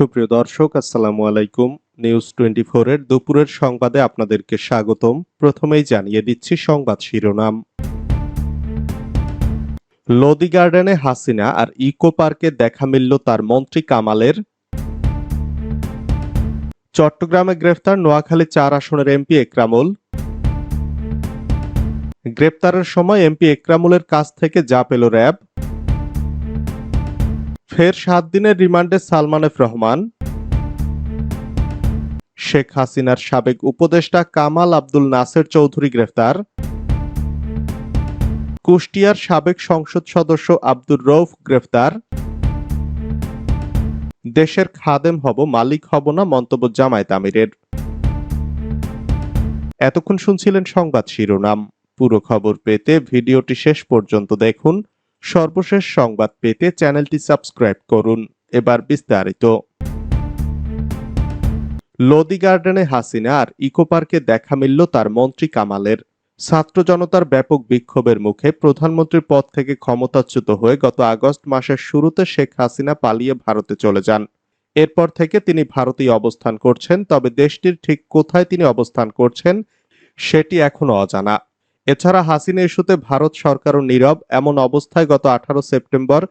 সুপ্রিয় দর্শক, আসসালামু আলাইকুম। নিউজ টোয়েন্টি এর দুপুরের সংবাদে আপনাদেরকে স্বাগতম। প্রথমেই জানিয়ে দিচ্ছি সংবাদ শিরোনাম। লোদি গার্ডেনে হাসিনা আর ইকো পার্কে দেখা মিলল তার মন্ত্রী কামালের। চট্টগ্রামে গ্রেফতার নোয়াখালী চার আসনের এমপি একরামুল। গ্রেপ্তারের সময় এমপি একরামুলের কাছ থেকে যা পেল র্যাব। ফের সাত দিনের রিমান্ডে সালমান এফ রহমান। শেখ হাসিনার সাবেক উপদেষ্টা কামাল আব্দুল নাসের চৌধুরী গ্রেফতার। কুষ্টিয়ার সাবেক সংসদ সদস্য আব্দুর রৌফ গ্রেফতার। দেশের খাদেম হব, মালিক হব না মন্তব্য জামায়াত আমিরের। এতক্ষণ শুনছিলেন সংবাদ শিরোনাম। পুরো খবর পেতে ভিডিওটি শেষ পর্যন্ত দেখুন। সর্বশেষ সংবাদ পেতে চ্যানেলটি সাবস্ক্রাইব করুন। এবার বিস্তারিত। লোদি গার্ডেনে হাসিনা আর ইকো পার্কে দেখা মিলল তার মন্ত্রী কামালের। ছাত্র জনতার ব্যাপক বিক্ষোভের মুখে প্রধানমন্ত্রীর পদ থেকে ক্ষমতাচ্যুত হয়ে গত আগস্ট মাসের শুরুতে শেখ হাসিনা পালিয়ে ভারতে চলে যান। এরপর থেকে তিনি ভারতেই অবস্থান করছেন, তবে দেশটির ঠিক কোথায় তিনি অবস্থান করছেন, সেটি এখনও অজানা। এছাড়া হাসিনা ইস্যুতে ভারত সরকারও নীরব। এমন অবস্থায় গত আঠারো সেপ্টেম্বর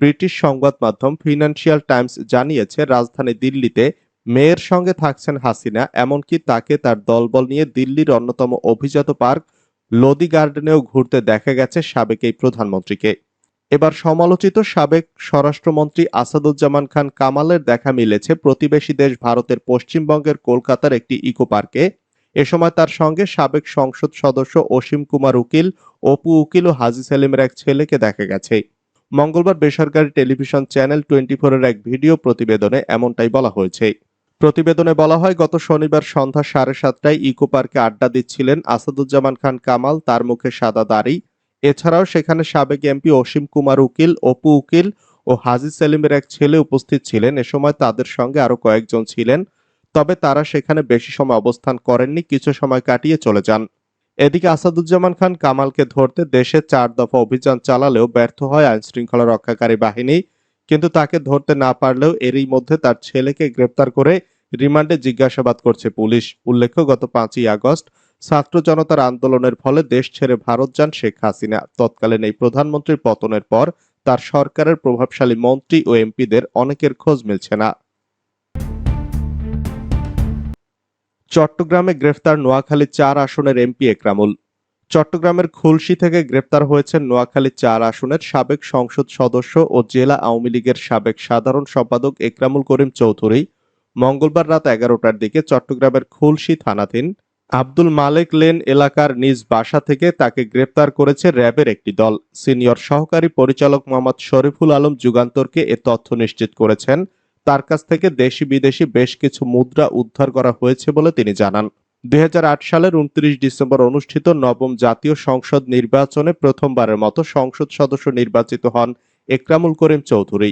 ব্রিটিশ সংবাদ মাধ্যম ফিনান্সিয়াল টাইমস জানিয়েছে, রাজধানী দিল্লিতে মেয়ের সঙ্গে থাকছেন হাসিনা। এমনকি তাকে তার দলবল নিয়ে দিল্লির অন্যতম অভিজাত পার্ক লোদি গার্ডেনেও ঘুরতে দেখা গেছে সাবেক এই প্রধানমন্ত্রীকে। এবার সমালোচিত সাবেক স্বরাষ্ট্রমন্ত্রী আসাদুজ্জামান খান কামালের দেখা মিলেছে। প্রতিবেশী দেশ ভারতের পশ্চিমবঙ্গের কলকাতার একটি ইকো পার্কে। এ সময় তার সঙ্গে সাবেক সংসদ সদস্য অসীম কুমার উকিল, অপু উকিল ও হাজি সেলিমের এক ছেলেকে দেখা গেছে। মঙ্গলবার বেসরকারি টেলিভিশন চ্যানেল টোয়েন্টি ফোরের এক ভিডিও প্রতিবেদনে এমনটাই বলা হয়েছে। প্রতিবেদনে বলা হয়, গত শনিবার সন্ধ্যা সাড়ে সাতটায় ইকো পার্কে আড্ডা দিচ্ছিলেন আসাদুজ্জামান খান কামাল, তার মুখে সাদা দাড়ি। এছাড়াও সেখানে সাবেক এমপি অসীম কুমার উকিল, অপু উকিল ও হাজি সেলিমের এক ছেলে উপস্থিত ছিলেন। এ সময় তাদের সঙ্গে আরও কয়েকজন ছিলেন। তবে তারা সেখানে বেশি সময় অবস্থান করেননি, কিছু সময় কাটিয়ে চলে যান। এদিকে আসাদুজ্জামান খান কামালকে ধরতে দেশে চার দফা অভিযান চালালেও ব্যর্থ হয় আইন শৃঙ্খলা রক্ষাকারী বাহিনী, কিন্তু তাকে ধরতে না পারলেও এরই মধ্যে তার ছেলেকে গ্রেপ্তার করে রিমান্ডে জিজ্ঞাসাবাদ করছে পুলিশ। উল্লেখ্য, গত পাঁচই আগস্ট ছাত্র জনতার আন্দোলনের ফলে দেশ ছেড়ে ভারত যান শেখ হাসিনা। তৎকালীন এই প্রধানমন্ত্রীর পতনের পর তার সরকারের প্রভাবশালী মন্ত্রী ও এমপিদের অনেকের খোঁজ মিলছে না। চট্টগ্রামে গ্রেফতার নোয়াখালী চার আসনের এমপি একরামুল। চট্টগ্রামের খুলশি থেকে গ্রেপ্তার হয়েছেন নোয়াখালী চার আসনের সাবেক সংসদ সদস্য ও জেলা আওয়ামী লীগের সাবেক সাধারণ সম্পাদক একরামুল করিম চৌধুরী। মঙ্গলবার রাত এগারোটার দিকে চট্টগ্রামের খুলশি থানাধীন আব্দুল মালেক লেন এলাকার নিজ বাসা থেকে তাকে গ্রেপ্তার করেছে র্যাবের একটি দল। সিনিয়র সহকারী পরিচালক মোহাম্মদ শরীফুল আলম যুগান্তরকে এ তথ্য নিশ্চিত করেছেন তার কাছ থেকে দেশি বিদেশি বেশ কিছু মুদ্রা উদ্ধার করা হয়েছে বলে তিনি জানান। দুই হাজার আট সালের উনত্রিশ ডিসেম্বর অনুষ্ঠিত নবম জাতীয় সংসদ নির্বাচনে প্রথমবারের মতো সংসদ সদস্য নির্বাচিত হন একরামুল করিম চৌধুরী।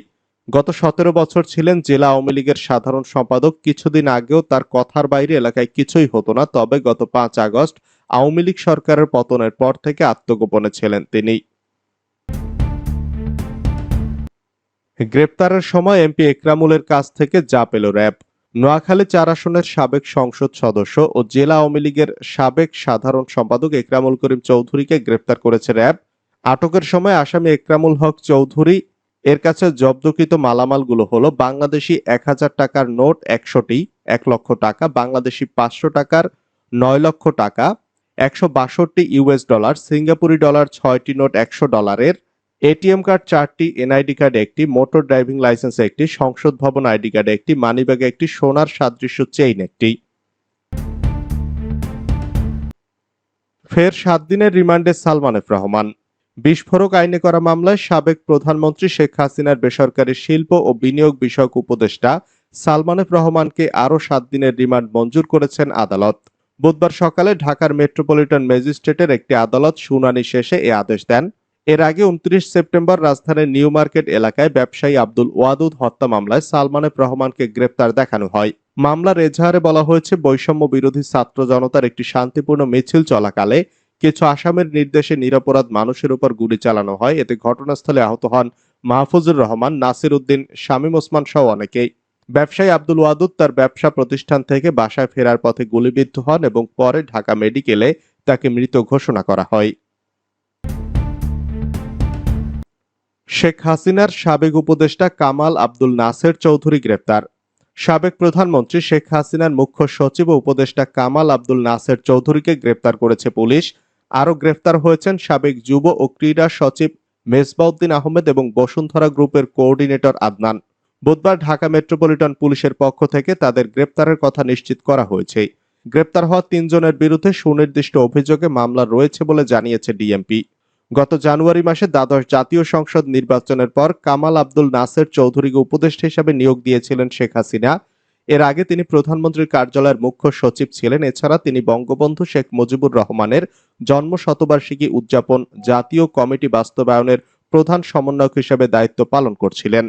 গত সতেরো বছর ছিলেন জেলা আওয়ামী লীগের সাধারণ সম্পাদক। কিছুদিন আগেও তার কথার বাইরে এলাকায় কিছুই হতো না, তবে গত পাঁচ আগস্ট আওয়ামী লীগ সরকারের পতনের পর থেকে আত্মগোপনে ছিলেন তিনি। গ্রেপ্তারের সময় এমপি একরামুলের কাছ থেকে যা পেল র্যাব। নোয়াখালী চার আসনের সাবেক সংসদ সদস্য ও জেলা আওয়ামী লীগের সাবেক সাধারণ সম্পাদক একরামুল করিম চৌধুরীকে গ্রেপ্তার করেছে র্যাব। আটকের সময় আসামি একরামুল হক চৌধুরী এর কাছে জব্দকৃত মালামালগুলো হলো বাংলাদেশি এক হাজার টাকার নোট একশোটি, এক লক্ষ টাকা, বাংলাদেশি পাঁচশো টাকার নয় লক্ষ টাকা, একশো বাষট্টি ইউএস ডলার, সিঙ্গাপুরি ডলার ছয়টি নোট একশো ডলারের এটিএম কার্ড চারটি, এনআইডি কার্ড একটি, মোটর ড্রাইভিং লাইসেন্স একটি, সংসদ ভবন আইডি কার্ড একটি, মানিব্যাগে একটি, সোনার সাদৃশ্য চেইন একটি। ফের সাত দিনের রিমান্ডে সালমান এফ রহমান। বিস্ফোরক আইনে করা মামলায় সাবেক প্রধানমন্ত্রী শেখ হাসিনার বেসরকারি শিল্প ও বিনিয়োগ বিষয়ক উপদেষ্টা সালমান এফ রহমানকে আরও সাত দিনের রিমান্ড মঞ্জুর করেছেন আদালত। বুধবার সকালে ঢাকার মেট্রোপলিটন ম্যাজিস্ট্রেটের একটি আদালত শুনানি শেষে এ আদেশ দেন। এর আগে উনত্রিশ সেপ্টেম্বর রাজধানীর নিউ মার্কেট এলাকায় ব্যবসায়ী আব্দুল ওয়াদুদ হত্যা মামলায় সালমান এফ রহমানকে গ্রেপ্তার দেখানো হয়। মামলার এজাহারে বলা হয়েছে, বৈষম্য বিরোধী ছাত্র জনতার একটি শান্তিপূর্ণ মিছিল চলাকালে কিছু আসামের নির্দেশে নিরাপরাধ মানুষের উপর গুলি চালানো হয়। এতে ঘটনাস্থলে আহত হন মাহফুজুর রহমান, নাসির উদ্দিন, শামীম ওসমান সহ অনেকেই। ব্যবসায়ী আব্দুল ওয়াদুদ তার ব্যবসা প্রতিষ্ঠান থেকে বাসায় ফেরার পথে গুলিবিদ্ধ হন এবং পরে ঢাকা মেডিকেলে তাকে মৃত ঘোষণা করা হয়। শেখ হাসিনার সাবেক উপদেষ্টা কামাল আব্দুল নাসের চৌধুরী গ্রেপ্তার। সাবেক প্রধানমন্ত্রী শেখ হাসিনার মুখ্য সচিব ও উপদেষ্টা কামাল আব্দুল নাসের চৌধুরীকে গ্রেপ্তার করেছে পুলিশ। আরও গ্রেফতার হয়েছেন সাবেক যুব ও ক্রীড়া সচিব মেজবাউদ্দিন আহমেদ এবং বসুন্ধরা গ্রুপের কোঅর্ডিনেটর আদনান। বুধবার ঢাকা মেট্রোপলিটন পুলিশের পক্ষ থেকে তাদের গ্রেপ্তারের কথা নিশ্চিত করা হয়েছে। গ্রেপ্তার হওয়া তিনজনের বিরুদ্ধে সুনির্দিষ্ট অভিযোগে মামলা রয়েছে বলে জানিয়েছে ডিএমপি। গত জানুয়ারি মাসে দ্বাদশ জাতীয় সংসদ নির্বাচনের পর কামাল আব্দুল নাসের চৌধুরীকে উপদেষ্টা হিসাবে নিয়োগ দিয়েছিলেন শেখ হাসিনা। এর আগে তিনি প্রধানমন্ত্রীর কার্যালয়ের মুখ্য সচিব ছিলেন। এছাড়া তিনি বঙ্গবন্ধু শেখ মুজিবুর রহমানের জন্ম শতবার্ষিকী উদযাপন, জাতীয় কমিটি বাস্তবায়নের প্রধান সমন্বয়ক হিসেবে দায়িত্ব পালন করছিলেন।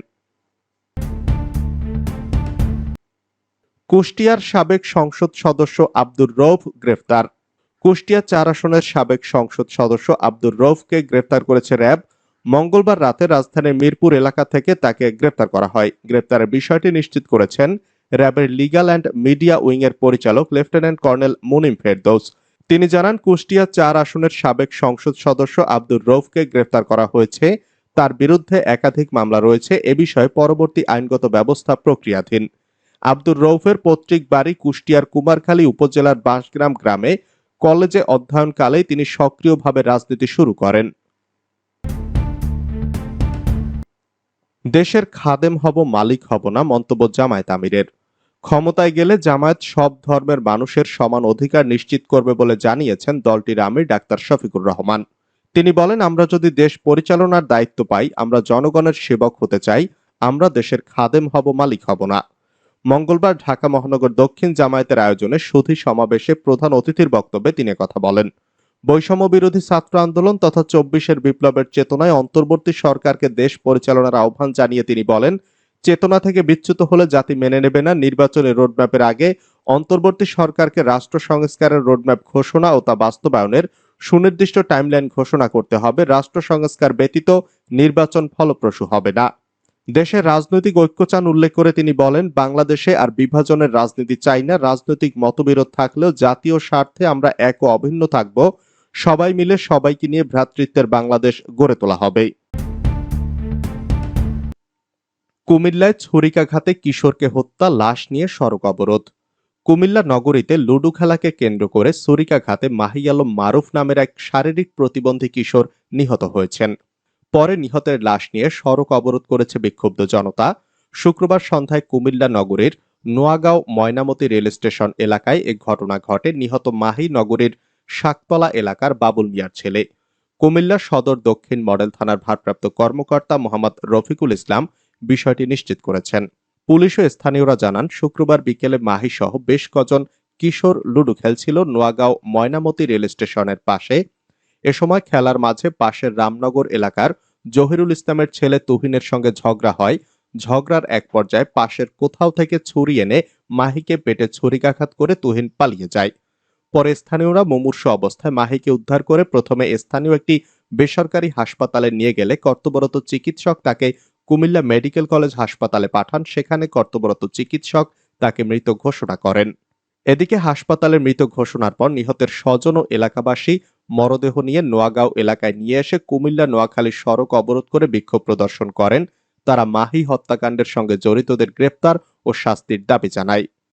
কুষ্টিয়ার সাবেক সংসদ সদস্য আব্দুর রৌফ গ্রেফতার। কুষ্টিয়া চার আসনের সাবেক সংসদ সদস্য আব্দুর রৌফকে গ্রেফতার করেছে র্যাব। মঙ্গলবার রাতে রাজধানীর মিরপুর এলাকা থেকে তাকে গ্রেফতার করা হয়। গ্রেফতারের বিষয়টি নিশ্চিত করেছেন র্যাবের লিগ্যাল অ্যান্ড মিডিয়া উইং এর পরিচালক লেফটেন্যান্ট কর্নেল মুনিম ফেরদৌস। তিনি জানান, কুষ্টিয়া চার আসনের সাবেক সংসদ সদস্য আব্দুর রৌফকে গ্রেফতার করা হয়েছে। তার বিরুদ্ধে একাধিক মামলা রয়েছে। এ বিষয়ে পরবর্তী আইনগত ব্যবস্থা প্রক্রিয়াধীন। আব্দুর রৌফের পৈতৃক বাড়ি কুষ্টিয়ার কুমারখালী উপজেলার বাঁশগ্রাম গ্রামে কলেজে অধ্যয়নকালেই তিনি সক্রিয়ভাবে রাজনীতি শুরু করেন। দেশের খাদেম হব, মালিক হব না মন্তব্য জামায়াত আমিরের। ক্ষমতায় গেলে জামায়াত সব ধর্মের মানুষের সমান অধিকার নিশ্চিত করবে বলে জানিয়েছেন দলটির আমির ডাক্তার শফিকুর রহমান। তিনি বলেন, আমরা যদি দেশ পরিচালনার দায়িত্ব পাই, আমরা জনগণের সেবক হতে চাই, আমরা দেশের খাদেম হব, মালিক হব না। মঙ্গলবার ঢাকা মহানগর দক্ষিণ জামায়াতের আয়োজনে সুধী সমাবেশে প্রধান অতিথির বক্তব্যে তিনি কথা বলেন। বৈষম্য বিরোধী ছাত্র আন্দোলন তথা চব্বিশের বিপ্লবের চেতনায় অন্তর্বর্তী সরকারকে দেশ পরিচালনার আহ্বান জানিয়ে তিনি বলেন, চেতনা থেকে বিচ্যুত হলে জাতি মেনে নেবে না। নির্বাচনী রোডম্যাপের আগে অন্তর্বর্তী সরকারকে রাষ্ট্র সংস্কারের রোডম্যাপ ঘোষণা ও তা বাস্তবায়নের সুনির্দিষ্ট টাইমলাইন ঘোষণা করতে হবে। রাষ্ট্র সংস্কার ব্যতীত নির্বাচন ফলপ্রসূ হবে না। দেশের রাজনৈতিক ঐক্য চান উল্লেখ করে তিনি বলেন, বাংলাদেশে আর বিভাজনের রাজনীতি চাই না। রাজনৈতিক মতবিরোধ থাকলেও জাতীয় স্বার্থে আমরা এক ও অভিন্ন থাকব। সবাই মিলে সবাইকে নিয়ে ভ্রাতৃত্বের বাংলাদেশ গড়ে তোলা হবে। কুমিল্লায় ছুরিকাঘাতে কিশোরকে হত্যা, লাশ নিয়ে সড়ক অবরোধ। কুমিল্লা নগরীতে লুডু খেলাকে কেন্দ্র করে ছুরিকাঘাতে মাহি আলম মারুফ নামের এক শারীরিক প্রতিবন্ধী কিশোর নিহত হয়েছেন। পরে নিহতের লাশ নিয়ে সড়ক অবরোধ করেছে বিক্ষুব্ধ জনতা। শুক্রবার সন্ধ্যায় কুমিল্লা নগরীর নোয়াগাঁও ময়নামতি রেল স্টেশন এলাকায় এ ঘটনা ঘটে। নিহত মাহি নগরীর শাকতলা এলাকার বাবুল মিয়ার ছেলে। কুমিল্লা সদর দক্ষিণ মডেল থানার ভারপ্রাপ্ত কর্মকর্তা মোহাম্মদ রফিকুল ইসলাম বিষয়টি নিশ্চিত করেছেন। পুলিশ ও স্থানীয়রা জানান, শুক্রবার বিকেলে মাহি সহ বেশ কজন কিশোর লুডু খেলছিল নোয়াগাঁও ময়নামতি রেল স্টেশনের পাশে। এ সময় খেলার মাঝে পাশের রামনগর এলাকার জহিরুল ইসলামের ছেলে তুহিনের সঙ্গে ঝগড়া হয়। ঝগড়ার এক পর্যায়ে পাশের কোথাও থেকে ছুরি এনে মাহিকে পেটে ছুরিকাঘাত করে তুহিন পালিয়ে যায়। পরে স্থানীয়রা মুমূর্ষ অবস্থায় মাহিকে উদ্ধার করে প্রথমে স্থানীয় একটি বেসরকারি হাসপাতালে নিয়ে গেলে কর্তব্যরত চিকিৎসক তাকে কুমিল্লা মেডিকেল কলেজ হাসপাতালে পাঠান। সেখানে কর্তব্যরত চিকিৎসক তাকে মৃত ঘোষণা করেন। এদিকে হাসপাতালে মৃত ঘোষণার পর নিহতের স্বজন ও এলাকাবাসী মরদেহ নিয়ে নোয়াগাঁও এলাকায় নিয়ে এসে কুমিল্লা নোয়াখালী সড়ক অবরোধ করে বিক্ষোভ প্রদর্শন করেন। তারা মাহি হত্যাকাণ্ডের সঙ্গে জড়িতদের গ্রেপ্তার ও শাস্তির দাবি জানায়।